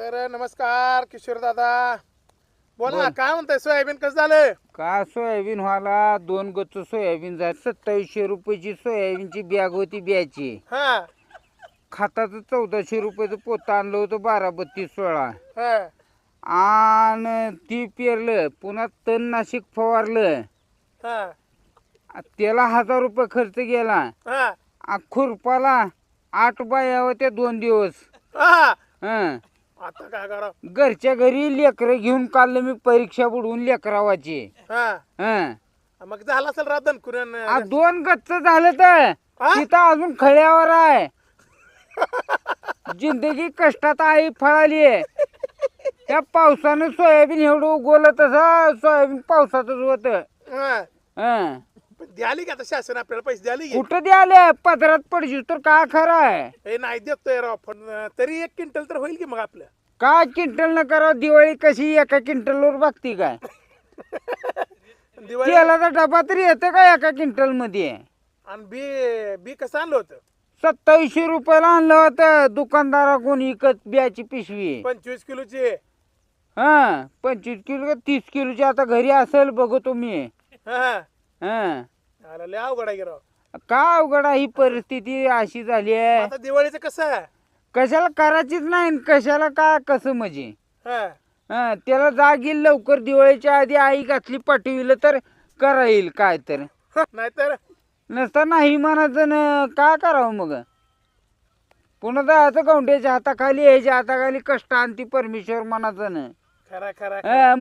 तर नमस्कार किशोर दादा. बोला काय म्हणताय? सोयाबीन कसं झालं का सोयाबीन व्हायला? दोन गच्च सोयाबीन झाली. सत्तावीसशे रुपयाची सोयाबीनची बॅग होती ब्याची. हा. खताचं चौदाशे रुपयाचं पोतं आणलं होतं बारा बत्तीस सोळा. हा. आणि ती पेरलं. पुन्हा तणनाशक फवारलं. हा. आ, त्याला हजार रुपये खर्च गेला. हा. आ, खुरपाला आठ बाया होत्या दोन दिवस. हा. हं. आता काय करा घरच्या घरी लेकरं घेऊन काढलं मी परीक्षा बुडवून लेकरावाची. हा. हं. मग झालं असेल राधन कुरण आ, दोन गच्च झालं तर. हा? तिथं अजून खळ्यावर आहे. जिंदगी कष्टात आई फळाली. त्या पावसानं सोयाबीन एवढं उगवलं तसं सोयाबीन पावसातच होत. द्याली का आता शासन आपल्याला पैसे द्याली की? कुठं द्याले? पदरात पडशील तर काय खरं आहे? हे नाही देतोय राव पण अं, तरी एक क्विंटल तर होईल की मग आपलं? काय क्विंटल न करा दिवाळी कशी एका क्विंटलवर बघती काय? दिवाळी तेलाचा डबा तरी येतं का एका क्विंटलमध्ये आणि बी बी कसं आणलं होतं? सत्तावीसशे रुपयाला आणलं होतं दुकानदाराकडून इकत बियाची पिशवी. पंचवीस किलोची. हा पंचवीस किलो का तीस किलोची आता घरी असेल बघतो मी हा. हा. आला लय अवघड आहे की राव. काय अवघड आहे ही परिस्थिती अशी झाली आहे? आता दिवाळीचं कसं आहे? कशाला करायचीच नाही आणि कशाला काय कसं म्हणजे? हा. हा त्याला जाग येईल लवकर दिवाळीच्या आधी आई घातली पाठविलं तर करा येईल काय तर. नाहीतर? नसता नाही म्हणायचं न काय करावं मग? पुन्हा जायचं गौंड्याच्या हाताखाली यायच्या हाताखाली कष्ट आणती परमेश्वर म्हणायचं न. खरा खरा